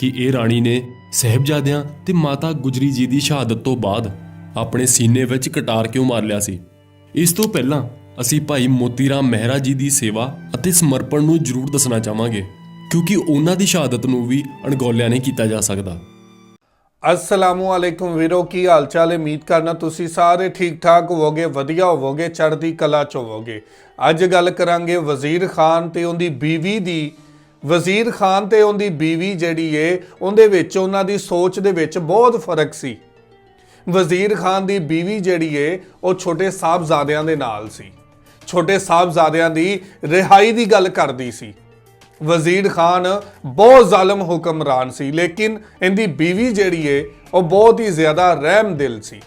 ਕਿ ਇਹ ਰਾਣੀ ਨੇ ਸਹਿਬਜ਼ਾਦਿਆਂ ਤੇ ਮਾਤਾ ਗੁਜਰੀ ਜੀ ਦੀ ਸ਼ਹਾਦਤ ਤੋਂ ਬਾਅਦ ਆਪਣੇ ਸੀਨੇ ਵਿੱਚ ਕਟਾਰ ਕਿਉਂ ਮਾਰ ਲਿਆ ਸੀ? ਇਸ ਤੋਂ ਪਹਿਲਾਂ ਅਸੀਂ ਭਾਈ ਮੋਤੀ ਰਾਮ ਮਹਿਰਾ ਜੀ ਦੀ ਸੇਵਾ ਅਤੇ ਸਮਰਪਣ ਨੂੰ ਜ਼ਰੂਰ ਦੱਸਣਾ ਚਾਹਾਂਗੇ, ਕਿਉਂਕਿ ਉਹਨਾਂ ਦੀ ਸ਼ਹਾਦਤ ਨੂੰ ਵੀ ਅਣਗੌਲਿਆ ਨਹੀਂ ਕੀਤਾ ਜਾ ਸਕਦਾ। ਅਸਲਾਮੁ ਅਲੈਕੁਮ ਵੀਰੋ, ਕੀ ਹਾਲ ਚਾਲ ਹੈ? ਉਮੀਦ ਕਰਨਾ ਤੁਸੀਂ ਸਾਰੇ ਠੀਕ ਠਾਕ ਹੋਵੋਗੇ, ਵਧੀਆ ਹੋਵੋਗੇ, ਚੜ੍ਹਦੀ ਕਲਾ ਚ ਹੋਵੋਗੇ। ਅੱਜ ਗੱਲ ਕਰਾਂਗੇ ਵਜ਼ੀਰ ਖਾਨ ਤੇ ਉਹਦੀ ਬੀਵੀ ਦੀ ਵਜ਼ੀਰ ਖਾਨ ਤੇ ਉਹਦੀ ਬੀਵੀ ਜਿਹੜੀ ਏ, ਉਹਦੇ ਵਿੱਚ, ਉਹਨਾਂ ਦੀ ਸੋਚ ਦੇ ਵਿੱਚ ਬਹੁਤ ਫ਼ਰਕ ਸੀ। ਵਜ਼ੀਰ ਖਾਨ ਦੀ ਬੀਵੀ ਜਿਹੜੀ ਏ, ਉਹ ਛੋਟੇ ਸਾਹਿਬਜ਼ਾਦਿਆਂ ਦੇ ਨਾਲ ਸੀ। ਛੋਟੇ ਸਾਹਿਬਜ਼ਾਦਿਆਂ ਦੀ ਰਿਹਾਈ ਦੀ ਗੱਲ ਕਰਦੀ ਸੀ। ਵਜ਼ੀਰ ਖਾਨ ਬਹੁਤ ਜ਼ਾਲਮ ਹੁਕਮਰਾਨ ਸੀ, ਲੇਕਿਨ ਇਹਦੀ ਬੀਵੀ ਜਿਹੜੀ ਏ, ਉਹ ਬਹੁਤ ਹੀ ਜ਼ਿਆਦਾ ਰਹਿਮ ਦਿਲ ਸੀ।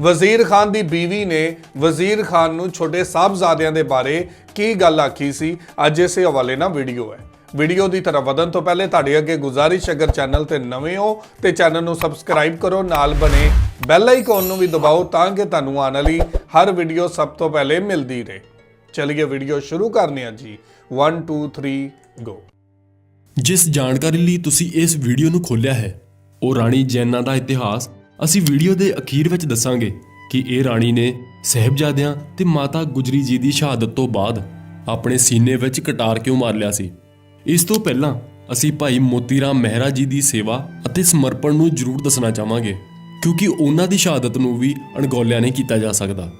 ਵਜ਼ੀਰ ਖਾਨ ਦੀ ਬੀਵੀ ਨੇ ਵਜ਼ੀਰ ਖਾਨ ਨੂੰ ਛੋਟੇ ਸਾਹਿਬਜ਼ਾਦਿਆਂ ਦੇ ਬਾਰੇ ਕੀ ਗੱਲ ਆਖੀ ਸੀ, ਅੱਜ ਇਸੇ ਹਵਾਲੇ ਨਾਲ ਵੀਡੀਓ ਹੈ। ਵੀਡੀਓ ਦੀ ਤਰਫ ਵਧਣ ਤੋਂ ਪਹਿਲੇ ਤੁਹਾਡੇ ਅੱਗੇ ਗੁਜ਼ਾਰਿਸ਼ ਅਗਰ ਚੈਨਲ ਤੇ ਨਵੇਂ ਹੋ ਤੇ ਚੈਨਲ ਨੂੰ ਸਬਸਕ੍ਰਾਈਬ ਕਰੋ, ਨਾਲ ਬਣੇ ਬੈਲ ਆਈਕਨ ਨੂੰ ਵੀ ਦਬਾਓ ਤਾਂ ਕਿ ਤੁਹਾਨੂੰ ਆਉਣ ਵਾਲੀ ਹਰ ਵੀਡੀਓ ਸਭ ਤੋਂ ਪਹਿਲੇ ਮਿਲਦੀ ਰਹੇ। ਚਲਿਏ ਵੀਡੀਓ ਸ਼ੁਰੂ ਕਰਨੇ ਆ ਜੀ। 1 2 3 ਗੋ ਜਿਸ ਜਾਣਕਾਰੀ ਲਈ ਤੁਸੀਂ ਇਸ ਵੀਡੀਓ ਨੂੰ ਖੋਲ੍ਹਿਆ ਹੈ, ਉਹ ਰਾਣੀ ਜੈਨਾ ਦਾ ਇਤਿਹਾਸ ਅਸੀਂ ਵੀਡੀਓ ਦੇ ਅਖੀਰ ਵਿੱਚ ਦੱਸਾਂਗੇ ਕਿ ਇਹ ਰਾਣੀ ਨੇ ਸਹਿਬਜ਼ਾਦਿਆਂ ਤੇ ਮਾਤਾ ਗੁਜਰੀ ਜੀ ਦੀ ਸ਼ਹਾਦਤ ਤੋਂ ਬਾਅਦ ਆਪਣੇ ਸੀਨੇ ਵਿੱਚ ਕਟਾਰ ਕਿਉਂ ਮਾਰ ਲਿਆ ਸੀ। ਇਸ ਤੋਂ ਪਹਿਲਾਂ ਅਸੀਂ ਭਾਈ ਮੋਤੀ ਰਾਮ ਮਹਿਰਾ ਜੀ ਦੀ ਸੇਵਾ ਅਤੇ ਸਮਰਪਣ ਨੂੰ ਜ਼ਰੂਰ ਦੱਸਣਾ ਚਾਹਾਂਗੇ, ਕਿਉਂਕਿ ਉਹਨਾਂ ਦੀ ਸ਼ਹਾਦਤ ਨੂੰ ਵੀ ਅਣਗੌਲਿਆ ਨਹੀਂ ਕੀਤਾ ਜਾ ਸਕਦਾ।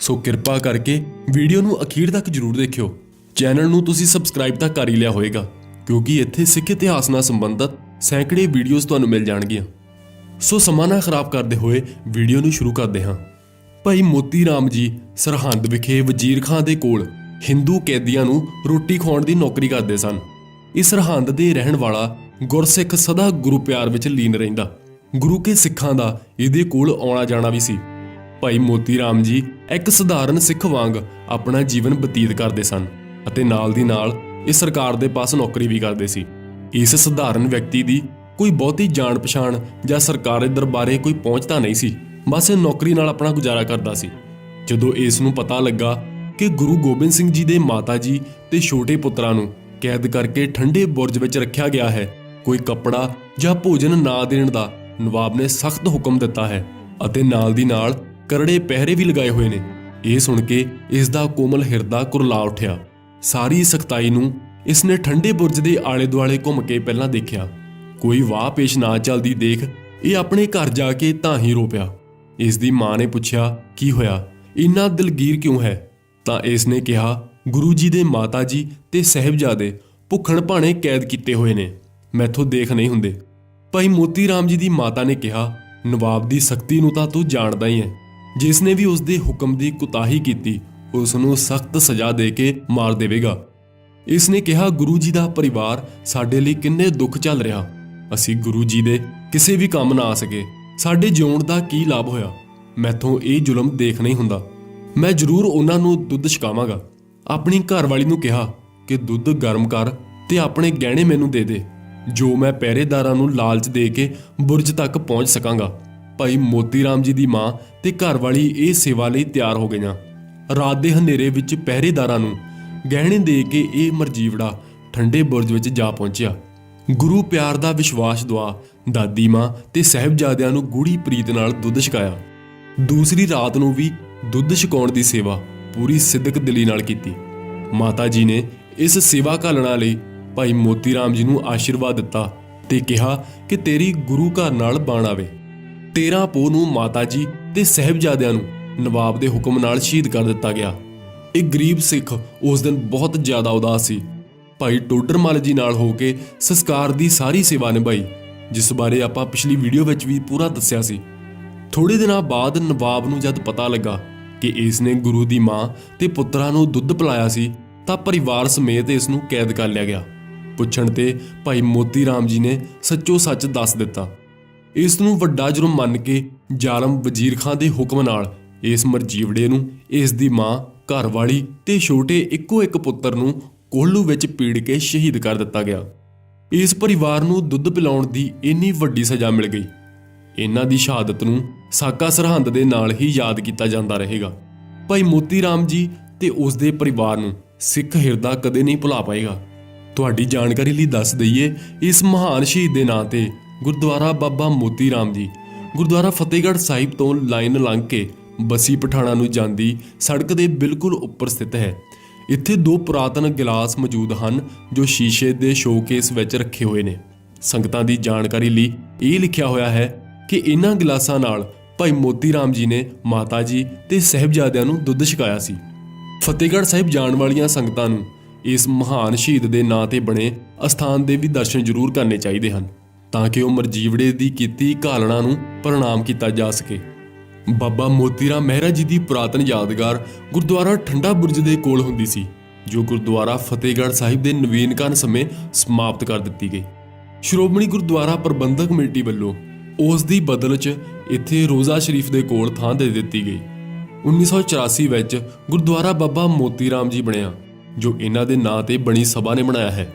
ਸੋ ਕਿਰਪਾ ਕਰਕੇ ਵੀਡੀਓ ਨੂੰ ਅਖੀਰ ਤੱਕ ਜਰੂਰ ਦੇਖਿਓ। ਚੈਨਲ ਨੂੰ ਤੁਸੀਂ ਸਬਸਕ੍ਰਾਈਬ ਤਾਂ ਕਰ ਹੀ ਲਿਆ ਹੋਵੇਗਾ ਕਿਉਂਕਿ ਇੱਥੇ ਸਿੱਖ ਇਤਿਹਾਸ ਨਾਲ ਸੰਬੰਧਿਤ ਸੈਂਕੜੇ ਵੀਡੀਓਜ਼ ਤੁਹਾਨੂੰ ਮਿਲ ਜਾਣਗੀਆਂ। ਸੋ ਸਮਾਂ ਨਾ ਖਰਾਬ ਕਰਦੇ ਹੋਏ ਵੀਡੀਓ ਨੂੰ ਸ਼ੁਰੂ ਕਰਦੇ ਹਾਂ। ਭਾਈ ਮੋਤੀ ਰਾਮ ਜੀ ਸਰਹੰਦ ਵਿਖੇ ਵਜ਼ੀਰ ਖਾਂ ਦੇ ਕੋਲ ਹਿੰਦੂ ਕੈਦੀਆਂ ਨੂੰ ਰੋਟੀ ਖਵਾਉਣ ਦੀ ਨੌਕਰੀ ਕਰਦੇ ਸਨ। ਇਸ ਸਰਹੰਦ ਦੇ ਰਹਿਣ ਵਾਲਾ ਗੁਰਸਿੱਖ ਸਦਾ ਗੁਰੂ ਪਿਆਰ ਵਿੱਚ ਲੀਨ ਰਹਿੰਦਾ। ਗੁਰੂ ਕੇ ਸਿੱਖਾਂ ਦਾ ਇਹਦੇ ਕੋਲ ਆਉਣਾ ਜਾਣਾ ਵੀ ਸੀ। ਭਾਈ ਮੋਤੀ ਰਾਮ ਜੀ ਇੱਕ ਸਧਾਰਨ ਸਿੱਖ ਵਾਂਗ ਆਪਣਾ ਜੀਵਨ ਬਤੀਤ ਕਰਦੇ ਸਨ ਅਤੇ ਨਾਲ ਦੀ ਨਾਲ ਇਹ ਸਰਕਾਰ ਦੇ ਪਾਸ ਨੌਕਰੀ ਵੀ ਕਰਦੇ ਸੀ। ਇਸ ਸਧਾਰਨ ਵਿਅਕਤੀ ਦੀ ਕੋਈ ਬਹੁਤੀ ਜਾਣ ਪਛਾਣ ਜਾਂ ਸਰਕਾਰੀ ਦਰਬਾਰੇ ਕੋਈ ਪਹੁੰਚਦਾ ਨਹੀਂ ਸੀ, ਬਸ ਇਹ ਨੌਕਰੀ ਨਾਲ ਆਪਣਾ ਗੁਜ਼ਾਰਾ ਕਰਦਾ ਸੀ। ਜਦੋਂ ਇਸ ਨੂੰ ਪਤਾ ਲੱਗਾ ਕਿ ਗੁਰੂ ਗੋਬਿੰਦ ਸਿੰਘ ਜੀ ਦੇ ਮਾਤਾ ਜੀ ਤੇ ਛੋਟੇ ਪੁੱਤਰਾਂ ਨੂੰ ਕੈਦ ਕਰਕੇ ਠੰਡੇ ਬੁਰਜ ਵਿੱਚ ਰੱਖਿਆ ਗਿਆ ਹੈ। ਕੋਈ ਕੱਪੜਾ ਜਾਂ ਭੋਜਨ ਨਾ ਦੇਣ ਦਾ ਨਵਾਬ ਨੇ ਸਖਤ ਹੁਕਮ ਦਿੱਤਾ ਹੈ ਅਤੇ ਨਾਲ ਦੀ ਨਾਲ ਕਰੜੇ ਪਹਿਰੇ ਵੀ ਲਗਾਏ ਹੋਏ ਨੇ। ਇਹ ਸੁਣ ਕੇ ਇਸ ਦਾ ਕੋਮਲ ਹਿਰਦਾ ਕੁਰਲਾ ਉੱਠਿਆ। ਸਾਰੀ ਸਖਤਾਈ ਨੂੰ ਇਸ ਨੇ ਠੰਡੇ ਬੁਰਜ ਦੇ ਆਲੇ ਦੁਆਲੇ ਘੁੰਮ ਕੇ ਪਹਿਲਾਂ ਦੇਖਿਆ। ਕੋਈ ਵਾਹ ਪੇਸ਼ ਨਾ ਚੱਲਦੀ ਦੇਖ ਇਹ ਆਪਣੇ ਘਰ ਜਾ ਕੇ ਤਾਂ ਹੀ ਰੋ ਪਿਆ। ਇਸ ਦੀ ਮਾਂ ਨੇ ਪੁੱਛਿਆ, ਕੀ ਹੋਇਆ? ਇੰਨਾ ਦਿਲਗੀਰ ਕਿਉਂ ਹੈ? ਤਾਂ ਇਸ ਨੇ ਕਿਹਾ ਗੁਰੂ ਜੀ ਦੇ ਮਾਤਾ ਜੀ ਤੇ ਸਹਿਬਜ਼ਾਦੇ ਭੁੱਖਣ ਭਾਣੇ ਕੈਦ ਕੀਤੇ ਹੋਏ ਨੇ। ਮੈਥੋਂ ਦੇਖ ਨਹੀਂ ਹੁੰਦੇ। ਭਾਈ ਮੋਤੀ ਰਾਮ ਜੀ ਦੀ ਮਾਤਾ ਨੇ ਕਿਹਾ, ਨਵਾਬ ਦੀ ਸਖਤੀ ਨੂੰ ਤਾਂ ਤੂੰ ਜਾਣਦਾ ਹੀ ਹੈ। ਜਿਸ ਨੇ ਵੀ ਉਸ ਦੇ ਹੁਕਮ ਦੀ ਕੁਤਾਹੀ ਕੀਤੀ ਉਸ ਨੂੰ ਸਖਤ ਸਜ਼ਾ ਦੇ ਕੇ ਮਾਰ ਦੇਵੇਗਾ। ਇਸ ਨੇ ਕਿਹਾ, ਗੁਰੂ ਜੀ ਦਾ ਪਰਿਵਾਰ ਸਾਡੇ ਲਈ ਕਿੰਨੇ ਦੁੱਖ ਚੱਲ ਰਿਹਾ। ਅਸੀਂ ਗੁਰੂ ਜੀ ਦੇ ਕਿਸੇ ਵੀ ਕੰਮ ਨਾ ਆ ਸਕੇ। ਸਾਡੇ ਜਿਉਣ ਦਾ ਕੀ ਲਾਭ ਹੋਇਆ? ਮੈਥੋਂ ਇਹ ਜ਼ੁਲਮ ਦੇਖ ਨਹੀਂ ਹੁੰਦਾ। ਮੈਂ ਜ਼ਰੂਰ ਉਹਨਾਂ ਨੂੰ ਦੁੱਧ ਛਕਾਵਾਂਗਾ। ਆਪਣੀ ਘਰਵਾਲੀ ਨੂੰ ਕਿਹਾ ਕਿ ਦੁੱਧ ਗਰਮ ਕਰ ਤੇ ਆਪਣੇ ਗਹਿਣੇ ਮੈਨੂੰ ਦੇ ਦੇ, ਜੋ ਮੈਂ ਪਹਿਰੇਦਾਰਾਂ ਨੂੰ ਲਾਲਚ ਦੇ ਕੇ ਬੁਰਜ ਤੱਕ ਪਹੁੰਚ ਸਕਾਂਗਾ। ਭਾਈ ਮੋਤੀ ਰਾਮ ਜੀ ਦੀ ਮਾਂ ਤੇ ਘਰਵਾਲੀ ਇਹ ਸੇਵਾ ਲਈ ਤਿਆਰ ਹੋ ਗਈਆਂ। ਰਾਤ ਦੇ ਹਨੇਰੇ ਵਿੱਚ ਪਹਿਰੇਦਾਰਾਂ ਨੂੰ ਗਹਿਣੇ ਦੇ ਕੇ ਇਹ ਮਰਜੀਵੜਾ ਠੰਡੇ ਬੁਰਜ ਵਿੱਚ ਜਾ ਪਹੁੰਚਿਆ। ਗੁਰੂ ਪਿਆਰ ਦਾ ਵਿਸ਼ਵਾਸ ਦਵਾ ਦਾਦੀ ਮਾਂ ਤੇ ਸਹਿਬਜ਼ਾਦਿਆਂ ਨੂੰ ਗੂੜੀ ਪ੍ਰੀਤ ਨਾਲ ਦੁੱਧ ਛਕਾਇਆ। ਦੂਸਰੀ ਰਾਤ ਨੂੰ ਵੀ ਦੁੱਧ ਛਕਾਉਣ ਦੀ ਸੇਵਾ ਪੂਰੀ ਸਿੱਧਕ ਦਿਲੀ ਨਾਲ ਕੀਤੀ। ਮਾਤਾ ਜੀ ਨੇ ਇਸ ਸੇਵਾ ਘਾਲਣਾ ਲਈ ਭਾਈ ਮੋਤੀ ਰਾਮ ਜੀ ਨੂੰ ਆਸ਼ੀਰਵਾਦ ਦਿੱਤਾ ਤੇ ਕਿਹਾ ਕਿ ਤੇਰੀ ਗੁਰੂ ਘਰ ਨਾਲ ਬਾਣ ਆਵੇ। 13 ਪੋਹ ਨੂੰ ਮਾਤਾ ਜੀ ਤੇ ਸਹਿਬਜ਼ਾਦਿਆਂ ਨੂੰ ਨਵਾਬ ਦੇ ਹੁਕਮ ਨਾਲ ਸ਼ਹੀਦ ਕਰ ਦਿੱਤਾ ਗਿਆ। ਇਹ ਗਰੀਬ ਸਿੱਖ ਉਸ ਦਿਨ ਬਹੁਤ ਜ਼ਿਆਦਾ ਉਦਾਸ ਸੀ। ਭਾਈ ਟੋਡਰਮਲ ਜੀ ਨਾਲ ਹੋ ਕੇ ਸੰਸਕਾਰ ਦੀ ਸਾਰੀ ਸੇਵਾ ਨਿਭਾਈ, ਜਿਸ ਬਾਰੇ ਆਪਾਂ ਪਿਛਲੀ ਵੀਡੀਓ ਵਿੱਚ ਵੀ ਪੂਰਾ ਦੱਸਿਆ ਸੀ। ਥੋੜੇ ਦਿਨਾਂ ਬਾਅਦ ਨਵਾਬ ਨੂੰ ਜਦ ਪਤਾ ਲੱਗਾ ਕਿ ਇਸ ਨੇ ਗੁਰੂ ਦੀ ਮਾਂ ਤੇ ਪੁੱਤਰਾਂ ਨੂੰ ਦੁੱਧ ਪਿਲਾਇਆ ਸੀ, ਤਾਂ ਪਰਿਵਾਰ ਸਮੇਤ ਇਸ ਨੂੰ ਕੈਦ ਕਰ ਲਿਆ ਗਿਆ। ਪੁੱਛਣ ਤੇ ਭਾਈ ਮੋਤੀ ਰਾਮ ਜੀ ਨੇ ਸੱਚੋ ਸੱਚ ਦੱਸ ਦਿੱਤਾ। ਇਸ ਨੂੰ ਵੱਡਾ ਜੁਰਮ ਮੰਨ ਕੇ ਜ਼ਾਲਮ ਵਜ਼ੀਰ ਖਾਨ ਦੇ ਹੁਕਮ ਨਾਲ ਇਸ ਮਰਜੀਵੜੇ ਨੂੰ ਇਸ ਦੀ ਮਾਂ, ਘਰਵਾਲੀ ਤੇ ਛੋਟੇ ਇੱਕੋ ਇੱਕ ਪੁੱਤਰ ਨੂੰ ਕੋਹਲੂ ਵਿੱਚ ਪੀੜ ਕੇ ਸ਼ਹੀਦ ਕਰ ਦਿੱਤਾ ਗਿਆ। ਇਸ ਪਰਿਵਾਰ ਨੂੰ ਦੁੱਧ ਪਿਲਾਉਣ ਦੀ ਇੰਨੀ ਵੱਡੀ ਸਜ਼ਾ ਮਿਲ ਗਈ। ਇਹਨਾਂ ਦੀ ਸ਼ਹਾਦਤ ਨੂੰ ਸਾਕਾ ਸਰਹੰਦ ਦੇ ਨਾਲ ਹੀ ਯਾਦ ਕੀਤਾ ਜਾਂਦਾ ਰਹੇਗਾ। ਭਾਈ ਮੋਤੀ ਰਾਮ ਜੀ ਤੇ ਉਸ ਦੇ ਪਰਿਵਾਰ ਨੂੰ ਸਿੱਖ ਹਿਰਦਾ ਕਦੇ ਨਹੀਂ ਭੁਲਾ ਪਾਏਗਾ। ਤੁਹਾਡੀ ਜਾਣਕਾਰੀ ਲਈ ਦੱਸ ਦਈਏ, ਇਸ ਮਹਾਨ ਸ਼ਹੀਦ ਦੇ ਨਾਂ ਤੇ ਗੁਰਦੁਆਰਾ ਬਾਬਾ ਮੋਤੀ ਰਾਮ ਜੀ, ਗੁਰਦੁਆਰਾ ਫਤਿਹਗੜ੍ਹ ਸਾਹਿਬ ਤੋਂ ਲਾਈਨ ਲੰਘ ਕੇ ਬਸੀ ਪਠਾਣਾ ਨੂੰ ਜਾਂਦੀ ਸੜਕ ਦੇ ਬਿਲਕੁਲ ਉੱਪਰ ਸਥਿਤ ਹੈ। ਇੱਥੇ ਦੋ ਪੁਰਾਤਨ ਗਿਲਾਸ ਮੌਜੂਦ ਹਨ ਜੋ ਸ਼ੀਸ਼ੇ ਦੇ ਸ਼ੋਕੇਸ ਵਿੱਚ ਰੱਖੇ ਹੋਏ ਨੇ। ਸੰਗਤਾਂ ਦੀ ਜਾਣਕਾਰੀ ਲਈ ਇਹ ਲਿਖਿਆ ਹੋਇਆ ਹੈ ਕਿ ਇਹਨਾਂ ਗਿਲਾਸਾਂ ਨਾਲ ਭਾਈ ਮੋਤੀ ਰਾਮ ਜੀ ਨੇ ਮਾਤਾ ਜੀ ਤੇ ਸਹਿਬਜ਼ਾਦਿਆਂ ਨੂੰ ਦੁੱਧ ਛਕਾਇਆ ਸੀ। ਫਤਿਹਗੜ੍ਹ ਸਾਹਿਬ ਜਾਣ ਵਾਲੀਆਂ ਸੰਗਤਾਂ ਨੂੰ ਇਸ ਮਹਾਨ ਸ਼ਹੀਦ ਦੇ ਨਾਂ ਤੇ ਬਣੇ ਅਸਥਾਨ ਦੇ ਵੀ ਦਰਸ਼ਨ ਜ਼ਰੂਰ ਕਰਨੇ ਚਾਹੀਦੇ ਹਨ, ਤਾਂ ਕਿ ਉਹ ਮਰਜੀਵੜੇ ਦੀ ਕੀਤੀ ਘਾਲਣਾ ਨੂੰ ਪ੍ਰਣਾਮ ਕੀਤਾ ਜਾ ਸਕੇ। ਬਾਬਾ ਮੋਤੀਰਾਮ ਮਹਿਰਾ ਜੀ ਦੀ ਪੁਰਾਤਨ ਯਾਦਗਾਰ ਗੁਰਦੁਆਰਾ ਠੰਡਾ ਬੁਰਜ ਦੇ ਕੋਲ ਹੁੰਦੀ ਸੀ, ਜੋ ਗੁਰਦੁਆਰਾ ਫਤਿਹਗੜ੍ਹ ਸਾਹਿਬ ਦੇ ਨਵੀਨਕਰਨ ਸਮੇਂ ਸਮਾਪਤ ਕਰ ਦਿੱਤੀ ਗਈ। ਸ਼੍ਰੋਮਣੀ ਗੁਰਦੁਆਰਾ ਪ੍ਰਬੰਧਕ ਕਮੇਟੀ ਵੱਲੋਂ ਉਸ ਦੀ ਬਦਲ 'ਚ ਇੱਥੇ ਰੋਜ਼ਾ ਸ਼ਰੀਫ ਦੇ ਕੋਲ ਥਾਂ ਦੇ ਦਿੱਤੀ ਗਈ। 1984 ਵਿੱਚ ਗੁਰਦੁਆਰਾ ਬਾਬਾ ਮੋਤੀ ਰਾਮ ਜੀ ਬਣਿਆ, ਜੋ ਇਹਨਾਂ ਦੇ ਨਾਂ ਤੇ ਬਣੀ ਸਭਾ ਨੇ ਬਣਾਇਆ ਹੈ।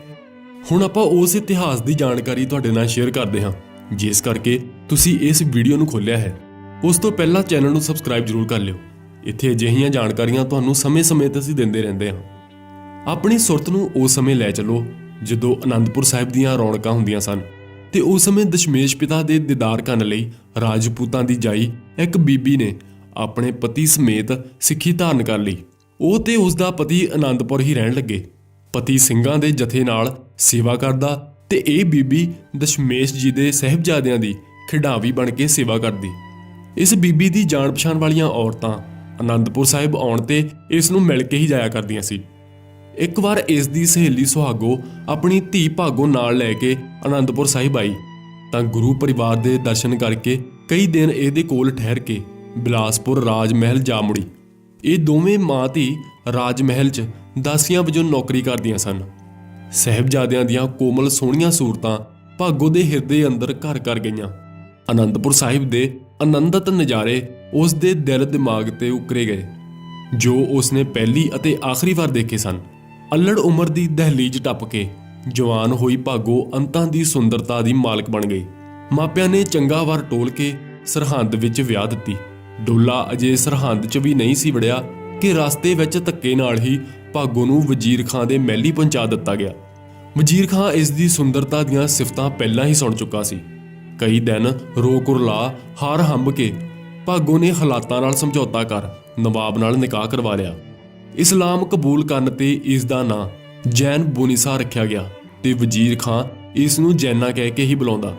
ਹੁਣ ਆਪਾਂ ਉਸ ਇਤਿਹਾਸ ਦੀ ਜਾਣਕਾਰੀ ਤੁਹਾਡੇ ਨਾਲ ਸ਼ੇਅਰ ਕਰਦੇ ਹਾਂ, ਜਿਸ ਕਰਕੇ ਤੁਸੀਂ ਇਸ ਵੀਡੀਓ ਨੂੰ ਖੋਲ੍ਹਿਆ ਹੈ। ਉਸ ਤੋਂ ਪਹਿਲਾਂ ਚੈਨਲ ਨੂੰ ਸਬਸਕ੍ਰਾਈਬ ਜ਼ਰੂਰ ਕਰ ਲਿਓ। ਇੱਥੇ ਅਜਿਹੀਆਂ ਜਾਣਕਾਰੀਆਂ ਤੁਹਾਨੂੰ ਸਮੇਂ-ਸਮੇਂ ਤੇ ਅਸੀਂ ਦਿੰਦੇ ਰਹਿੰਦੇ ਹਾਂ। ਆਪਣੀ ਸੁਰਤ ਨੂੰ ਉਸ ਸਮੇਂ ਲੈ ਚੱਲੋ, ਜਦੋਂ ਅਨੰਦਪੁਰ ਸਾਹਿਬ ਦੀਆਂ ਰੌਣਕਾਂ ਹੁੰਦੀਆਂ ਸਨ। ਤੇ ਉਸ ਸਮੇਂ ਦਸ਼ਮੇਸ਼ ਪਿਤਾ ਦੇ ਦੀਦਾਰ ਕਰਨ ਲਈ ਰਾਜਪੂਤਾਂ ਦੀ ਜਾਈ ਇੱਕ ਬੀਬੀ ਨੇ ਆਪਣੇ ਪਤੀ ਸਮੇਤ ਸਿੱਖੀ ਧਾਰਨ ਕਰ ਲਈ। ਉਹ ਤੇ ਉਸ ਦਾ ਪਤੀ ਅਨੰਦਪੁਰ ਹੀ ਰਹਿਣ ਲੱਗੇ। ਪਤੀ ਸਿੰਘਾਂ ਦੇ ਜਥੇ ਨਾਲ ਸੇਵਾ ਕਰਦਾ ਤੇ ਇਹ ਬੀਬੀ ਦਸ਼ਮੇਸ਼ ਜੀ ਦੇ ਸਹਿਬਜ਼ਾਦਿਆਂ ਦੀ ਖਿਡਾਵੀ ਬਣ ਕੇ ਸੇਵਾ ਕਰਦੀ। ਇਸ ਬੀਬੀ ਦੀ ਜਾਣ ਪਛਾਣ ਵਾਲੀਆਂ ਔਰਤਾਂ ਅਨੰਦਪੁਰ ਸਾਹਿਬ ਆਉਣ ਤੇ ਇਸ ਨੂੰ ਮਿਲ ਕੇ ਹੀ ਜਾਇਆ ਕਰਦੀਆਂ ਸੀ। ਇੱਕ ਵਾਰ ਇਸ ਦੀ ਸਹੇਲੀ ਸੁਹਾਗੋ ਆਪਣੀ ਧੀ ਭਾਗੋ ਨਾਲ ਲੈ ਕੇ ਅਨੰਦਪੁਰ ਸਾਹਿਬ ਆਈ, ਤਾਂ ਗੁਰੂ ਪਰਿਵਾਰ ਦੇ ਦਰਸ਼ਨ ਕਰਕੇ ਕਈ ਦਿਨ ਇਹਦੇ ਕੋਲ ਠਹਿਰ ਕੇ ਬਿਲਾਸਪੁਰ ਰਾਜ ਮਹਿਲ ਜਾ ਮੁੜੀ। ਇਹ ਦੋਵੇਂ ਮਾਂ ਧੀ ਰਾਜ ਮਹਿਲ 'ਚ ਦਾਸੀਆਂ ਵਜੋਂ ਨੌਕਰੀ ਕਰਦੀਆਂ ਸਨ। ਸਹਿਬਜ਼ਾਦਿਆਂ ਦੀਆਂ ਕੋਮਲ ਸੋਹਣੀਆਂ ਸੂਰਤਾਂ ਭਾਗੋ ਦੇ ਹਿਰਦੇ ਅੰਦਰ ਘਰ ਕਰ ਗਈਆਂ। ਅਨੰਦਪੁਰ ਸਾਹਿਬ ਦੇ ਆਨੰਦਤ ਨਜ਼ਾਰੇ ਉਸ ਦੇ ਦਿਲ ਦਿਮਾਗ ਤੇ ਉਕਰੇ ਗਏ, ਜੋ ਉਸਨੇ ਪਹਿਲੀ ਅਤੇ ਆਖਰੀ ਵਾਰ ਦੇਖੇ ਸਨ। ਅਲੜ ਉਮਰ ਦੀ ਦਹਲੀਜ਼ ਟੱਪ ਕੇ ਜਵਾਨ ਹੋਈ ਭਾਗੋ ਅੰਤਾਂ ਦੀ ਸੁੰਦਰਤਾ ਦੀ ਮਾਲਕ ਬਣ ਗਈ। ਮਾਪਿਆਂ ਨੇ ਚੰਗਾ ਵਾਰ ਟੋਲ ਕੇ ਸਰਹੰਦ ਵਿੱਚ ਵਿਆਹ ਦਿੱਤੀ। ਡੋਲਾ ਅਜੇ ਸਰਹੰਦ 'ਚ ਵੀ ਨਹੀਂ ਸੀ ਵੜਿਆ ਕਿ ਰਸਤੇ ਵਿੱਚ ਧੱਕੇ ਨਾਲ ਹੀ ਭਾਗੋ ਨੂੰ ਵਜ਼ੀਰ ਖਾਂ ਦੇ ਮਹਿਲੀ ਪਹੁੰਚਾ ਦਿੱਤਾ ਗਿਆ। ਵਜ਼ੀਰ ਖਾਂ ਇਸ ਦੀ ਸੁੰਦਰਤਾ ਦੀਆਂ ਸਿਫਤਾਂ ਪਹਿਲਾਂ ਹੀ ਸੁਣ ਚੁੱਕਾ ਸੀ। ਕਈ ਦਿਨ ਰੋ ਕੁਰਲਾ ਹਾਰ ਹੰਬ ਕੇ ਭਾਗੋ ਨੇ ਹਾਲਾਤਾਂ ਨਾਲ ਸਮਝੌਤਾ ਕਰ ਨਵਾਬ ਨਾਲ ਨਿਕਾਹ ਕਰਵਾ ਲਿਆ। ਇਸਲਾਮ ਕਬੂਲ ਕਰਨ ਤੇ ਇਸ ਦਾ ਨਾਂ ਜੈਨ ਬੁਨੀਸਾ ਰੱਖਿਆ ਗਿਆ ਤੇ ਵਜ਼ੀਰ ਖਾਂ ਇਸ ਨੂੰ ਜੈਨਾ ਕਹਿ ਕੇ ਹੀ ਬੁਲਾਉਂਦਾ।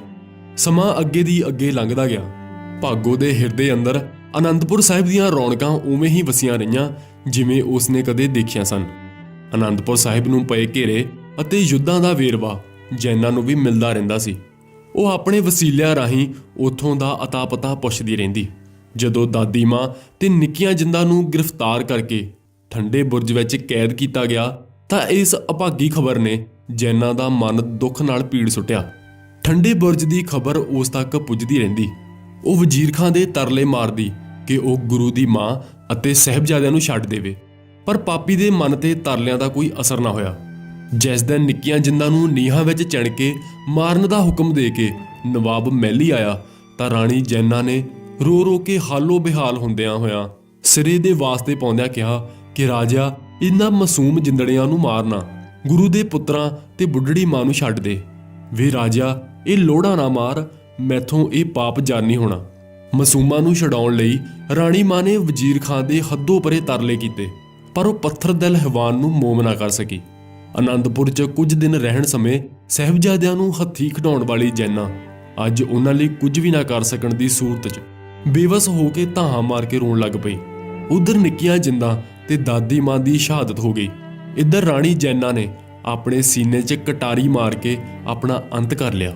ਸਮਾਂ ਅੱਗੇ ਦੀ ਅੱਗੇ ਲੰਘਦਾ ਗਿਆ। ਭਾਗੋ ਦੇ ਹਿਰਦੇ ਅੰਦਰ ਆਨੰਦਪੁਰ ਸਾਹਿਬ ਦੀਆਂ ਰੌਣਕਾਂ ਉਵੇਂ ਹੀ ਵਸੀਆਂ ਰਹੀਆਂ ਜਿਵੇਂ ਉਸਨੇ ਕਦੇ ਦੇਖੀਆਂ ਸਨ। ਅਨੰਦਪੁਰ ਸਾਹਿਬ ਨੂੰ ਪਏ ਘੇਰੇ ਅਤੇ ਯੁੱਧਾਂ ਦਾ ਵੇਰਵਾ ਜੈਨਾਂ ਨੂੰ ਵੀ ਮਿਲਦਾ ਰਹਿੰਦਾ ਸੀ। ਉਹ ਆਪਣੇ ਵਸੀਲਿਆਂ ਰਾਹੀਂ ਉਥੋਂ ਦਾ ਅਤਾ ਪਤਾ ਪੁੱਛਦੀ ਰਹਿੰਦੀ। ਜਦੋਂ ਦਾਦੀ ਮਾਂ ਤੇ ਨਿੱਕੀਆਂ ਜਿੰਦਾਂ ਨੂੰ ਗ੍ਰਿਫਤਾਰ ਕਰਕੇ ਠੰਡੇ ਬੁਰਜ ਵਿੱਚ ਕੈਦ ਕੀਤਾ ਗਿਆ, ਤਾਂ ਇਸ ਅਭਾਗੀ ਖਬਰ ਨੇ ਜੈਨਾਂ ਦਾ ਮਨ ਦੁੱਖ ਨਾਲ ਪੀੜ ਸੁੱਟਿਆ। ਠੰਡੇ ਬੁਰਜ ਦੀ ਖਬਰ ਉਸ ਤੱਕ ਪੁੱਜਦੀ ਰਹਿੰਦੀ। ਉਹ ਵਜ਼ੀਰ ਖਾਂ ਦੇ ਤਰਲੇ ਮਾਰਦੀ ਕਿ ਉਹ ਗੁਰੂ ਦੀ ਮਾਂ ਅਤੇ ਸਹਿਬਜ਼ਾਦਿਆਂ ਨੂੰ ਛੱਡ ਦੇਵੇ। ਪਰ ਪਾਪੀ ਦੇ ਮਨ ਤੇ ਤਰਲਿਆਂ ਦਾ ਕੋਈ ਅਸਰ ਨਾ ਹੋਇਆ। ਜਿਸ ਦਿਨ ਨਿੱਕੀਆਂ ਜਿੰਦਾਂ ਨੂੰ ਨੀਹਾਂ ਵਿੱਚ ਚਿਣ ਕੇ ਮਾਰਨ ਦਾ ਹੁਕਮ ਦੇ ਕੇ ਨਵਾਬ ਮਹਿਲੀ ਆਇਆ, ਤਾਂ ਰਾਣੀ ਜੈਨਾ ਨੇ ਰੋ ਰੋ ਕੇ ਹਾਲੋ ਬਿਹਾਲ ਹੁੰਦਿਆਂ ਹੋਇਆਂ ਸਿਰੇ ਦੇ ਵਾਸਤੇ ਪਾਉਂਦਿਆਂ ਕਿਹਾ ਕਿ ਰਾਜਾ, ਇਨ੍ਹਾਂ ਮਾਸੂਮ ਜਿੰਦੜਿਆਂ ਨੂੰ ਮਾਰਨਾ, ਗੁਰੂ ਦੇ ਪੁੱਤਰਾਂ ਤੇ ਬੁੱਢੜੀ ਮਾਂ ਨੂੰ ਛੱਡ ਦੇ। ਵੇ ਰਾਜਾ, ਇਹ ਲੋੜਾ ਨਾ ਮਾਰ, ਮੈਥੋਂ ਇਹ ਪਾਪ ਜਾਨੀ ਹੋਣਾ। ਮਾਸੂਮਾਂ ਨੂੰ ਛਡਾਉਣ ਲਈ ਰਾਣੀ ਮਾਂ ਨੇ ਵਜ਼ੀਰ ਖਾਨ ਦੇ ਹੱਦੋਂ ਪਰੇ ਤਰਲੇ ਕੀਤੇ, ਪਰ ਉਹ ਪੱਥਰ ਦਿਲ ਹਵਾਨ ਨੂੰ ਮੋਮ ਨਾ ਕਰ ਸਕੀ। ਆਨੰਦਪੁਰ 'ਚ ਕੁਝ ਦਿਨ ਰਹਿਣ ਸਮੇਂ ਸਹਿਬਜ਼ਾਦਿਆਂ ਨੂੰ ਹੱਥੀ ਖਡਾਉਣ ਵਾਲੀ ਜੈਨਾ ਅੱਜ ਉਹਨਾਂ ਲਈ ਕੁਝ ਵੀ ਨਾ ਕਰ ਸਕਣ ਦੀ ਸੂਰਤ 'ਚ ਬੇਵਸ ਹੋ ਕੇ ਧਾਹਾਂ ਮਾਰ ਕੇ ਰੋਣ ਲੱਗ ਪਈ। ਉਧਰ ਨਿੱਕੀਆਂ ਜਿੰਦਾਂ ਤੇ ਦਾਦੀ ਮਾਂ ਦੀ ਸ਼ਹਾਦਤ ਹੋ ਗਈ। ਇੱਧਰ ਰਾਣੀ ਜੈਨਾ ਨੇ ਆਪਣੇ ਸੀਨੇ 'ਚ ਕਟਾਰੀ ਮਾਰ ਕੇ ਆਪਣਾ ਅੰਤ ਕਰ ਲਿਆ।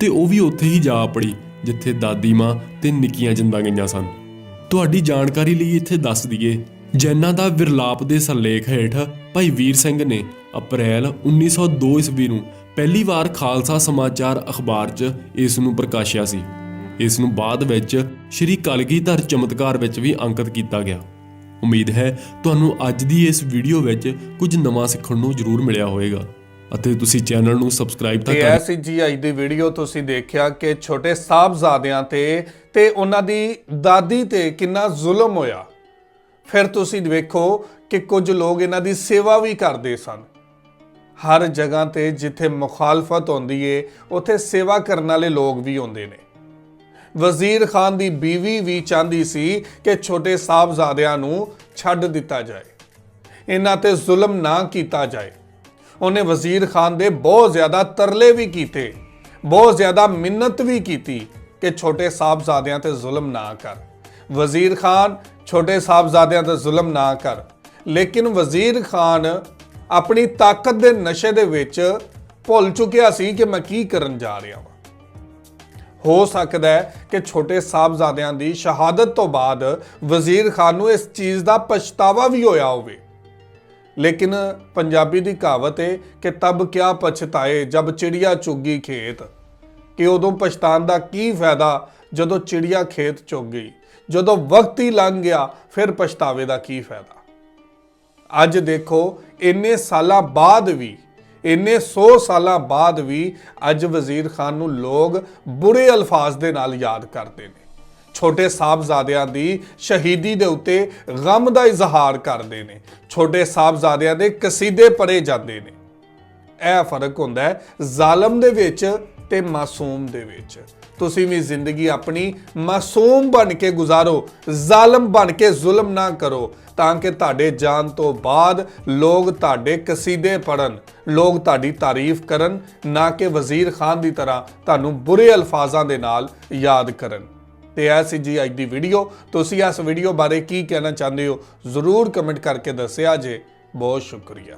ਤੇ ਉਹ ਵੀ ਉੱਥੇ ਹੀ ਜਾ ਪੜੀ, ਜਿੱਥੇ ਦਾਦੀ ਮਾਂ ਤੇ ਨਿੱਕੀਆਂ ਜਿੰਦਾਂ ਗਈਆਂ ਸਨ। ਤੁਹਾਡੀ ਜਾਣਕਾਰੀ ਲਈ ਇੱਥੇ ਦੱਸ ਦਈਏ, ਜੈਨਾ ਦਾ ਵਿਰਲਾਪ ਦੇ ਸਰਲੇਖ ਹੇਠ ਭਾਈ ਵੀਰ ਸਿੰਘ ਨੇ ਅਪ੍ਰੈਲ 1902 ਈਸਵੀ ਨੂੰ ਪਹਿਲੀ ਵਾਰ ਖਾਲਸਾ ਸਮਾਚਾਰ ਅਖਬਾਰ 'ਚ ਇਸ ਨੂੰ ਪ੍ਰਕਾਸ਼ਿਆ ਸੀ। ਇਸ ਨੂੰ ਬਾਅਦ ਵਿੱਚ ਸ਼੍ਰੀ ਕਲਗੀਧਰ ਚਮਤਕਾਰ ਵਿੱਚ ਵੀ ਅੰਕਿਤ ਕੀਤਾ ਗਿਆ। ਉਮੀਦ ਹੈ ਤੁਹਾਨੂੰ ਅੱਜ ਦੀ ਇਸ ਵੀਡੀਓ ਵਿੱਚ ਕੁਝ ਨਵਾਂ ਸਿੱਖਣ ਨੂੰ ਜ਼ਰੂਰ ਮਿਲਿਆ ਹੋਵੇਗਾ। ਅਤੇ ਤੁਸੀਂ ਚੈਨਲ ਨੂੰ ਸਬਸਕ੍ਰਾਈਬ ਤਾਂ ਕਰ ਐਸੀ ਜੀ ਅੱਜ ਦੀ ਵੀਡੀਓ ਤੁਸੀਂ ਦੇਖਿਆ ਕਿ ਛੋਟੇ ਸਾਹਿਬਜ਼ਾਦਿਆਂ ਤੇ ਤੇ ਉਹਨਾਂ ਦੀ ਦਾਦੀ ਤੇ ਕਿੰਨਾ ਜ਼ੁਲਮ ਹੋਇਆ। ਫਿਰ ਤੁਸੀਂ ਵੇਖੋ ਕਿ ਕੁਝ ਲੋਕ ਇਹਨਾਂ ਦੀ ਸੇਵਾ ਵੀ ਕਰਦੇ ਸਨ। ਹਰ ਜਗ੍ਹਾ ਤੇ ਜਿੱਥੇ ਮੁਖਾਲਫਤ ਹੁੰਦੀ ਏ ਉੱਥੇ ਸੇਵਾ ਕਰਨ ਵਾਲੇ ਲੋਕ ਵੀ ਹੁੰਦੇ ਨੇ। ਵਜ਼ੀਰ ਖਾਨ ਦੀ ਬੀਵੀ ਵੀ ਚਾਹੁੰਦੀ ਸੀ ਕਿ ਛੋਟੇ ਸਾਹਿਬਜ਼ਾਦਿਆਂ ਨੂੰ ਛੱਡ ਦਿੱਤਾ ਜਾਏ। ਇਹਨਾਂ ਤੇ ਜ਼ੁਲਮ ਨਾ ਕੀਤਾ ਜਾਏ। ਉਹਨੇ ਵਜ਼ੀਰ ਖਾਨ ਦੇ ਬਹੁਤ ਜ਼ਿਆਦਾ ਤਰਲੇ ਵੀ ਕੀਤੇ, ਬਹੁਤ ਜ਼ਿਆਦਾ ਮਿੰਨਤ ਵੀ ਕੀਤੀ ਕਿ ਛੋਟੇ ਸਾਹਿਬਜ਼ਾਦਿਆਂ ਤੇ ਜ਼ੁਲਮ ਨਾ ਕਰ। ਵਜ਼ੀਰ ਖਾਨ ਛੋਟੇ ਸਾਹਿਬਜ਼ਾਦਿਆਂ ਤੇ ਜ਼ੁਲਮ ਨਾ ਕਰ, ਲੇਕਿਨ ਵਜ਼ੀਰ ਖਾਨ ਆਪਣੀ ਤਾਕਤ ਦੇ ਨਸ਼ੇ ਦੇ ਵਿੱਚ ਭੁੱਲ ਚੁੱਕਿਆ ਸੀ ਕਿ ਮੈਂ ਕੀ ਕਰਨ ਜਾ ਰਿਹਾ ਹਾਂ ਹੋ ਸਕਦਾ ਹੈ ਕਿ ਛੋਟੇ ਸਾਹਿਬਜ਼ਾਦਿਆਂ ਦੀ ਸ਼ਹਾਦਤ ਤੋਂ ਬਾਅਦ ਵਜ਼ੀਰ ਖਾਨ ਨੂੰ ਇਸ ਚੀਜ਼ ਦਾ ਪਛਤਾਵਾ ਵੀ ਹੋਇਆ ਹੋਵੇ। ਲੇਕਿਨ ਪੰਜਾਬੀ ਦੀ ਕਹਾਵਤ ਹੈ ਕਿ ਤਬ ਕਿਆ ਪਛਤਾਏ ਜਬ ਚਿੜੀਆ ਚੁੱਗੀ ਖੇਤ। ਕਿ ਉਦੋਂ ਪਛਤਾਣ ਦਾ ਕੀ ਫਾਇਦਾ ਜਦੋਂ ਚਿੜੀਆ ਖੇਤ ਚੁੱਗ ਗਈ। ਜਦੋਂ ਵਕਤ ਹੀ ਲੰਘ ਗਿਆ, ਫਿਰ ਪਛਤਾਵੇ ਦਾ ਕੀ ਫਾਇਦਾ। ਅੱਜ ਦੇਖੋ, ਇੰਨੇ ਸਾਲਾਂ ਬਾਅਦ ਵੀ ਇੰਨੇ 100 ਸਾਲਾਂ ਬਾਅਦ ਵੀ ਅੱਜ ਵਜ਼ੀਰ ਖਾਨ ਨੂੰ ਲੋਕ ਬੁਰੇ ਅਲਫਾਜ਼ ਦੇ ਨਾਲ ਯਾਦ ਕਰਦੇ ਨੇ। ਛੋਟੇ ਸਾਹਿਬਜ਼ਾਦਿਆਂ ਦੀ ਸ਼ਹੀਦੀ ਦੇ ਉੱਤੇ ਗਮ ਦਾ ਇਜ਼ਹਾਰ ਕਰਦੇ ਨੇ। ਛੋਟੇ ਸਾਹਿਬਜ਼ਾਦਿਆਂ ਦੇ ਕਸੀਦੇ ਪੜੇ ਜਾਂਦੇ ਨੇ। ਇਹ ਫ਼ਰਕ ਹੁੰਦਾ ਹੈ ਜ਼ਾਲਮ ਦੇ ਵਿੱਚ ਤੇ ਮਾਸੂਮ ਦੇ ਵਿੱਚ। ਤੁਸੀਂ ਵੀ ਜ਼ਿੰਦਗੀ ਆਪਣੀ ਮਾਸੂਮ ਬਣ ਕੇ ਗੁਜ਼ਾਰੋ, ਜ਼ਾਲਮ ਬਣ ਕੇ ਜ਼ੁਲਮ ਨਾ ਕਰੋ, ਤਾਂ ਕਿ ਤੁਹਾਡੇ ਜਾਣ ਤੋਂ ਬਾਅਦ ਲੋਕ ਤੁਹਾਡੇ ਕਸੀਦੇ ਪੜਨ ਲੋਕ ਤੁਹਾਡੀ ਤਾਰੀਫ ਕਰਨ, ਨਾ ਕਿ ਵਜ਼ੀਰ ਖਾਨ ਦੀ ਤਰ੍ਹਾਂ ਤੁਹਾਨੂੰ ਬੁਰੇ ਅਲਫਾਜ਼ਾਂ ਦੇ ਨਾਲ ਯਾਦ ਕਰਨ। ਤੇ ਇਹ ਸੀ ਜੀ ਅੱਜ ਦੀ ਵੀਡੀਓ। ਤੁਸੀਂ ਇਸ ਵੀਡੀਓ ਬਾਰੇ ਕੀ ਕਹਿਣਾ ਚਾਹੁੰਦੇ ਹੋ, ਜ਼ਰੂਰ ਕਮੈਂਟ ਕਰਕੇ ਦੱਸਿਆ ਜੇ। ਬਹੁਤ ਸ਼ੁਕਰੀਆ।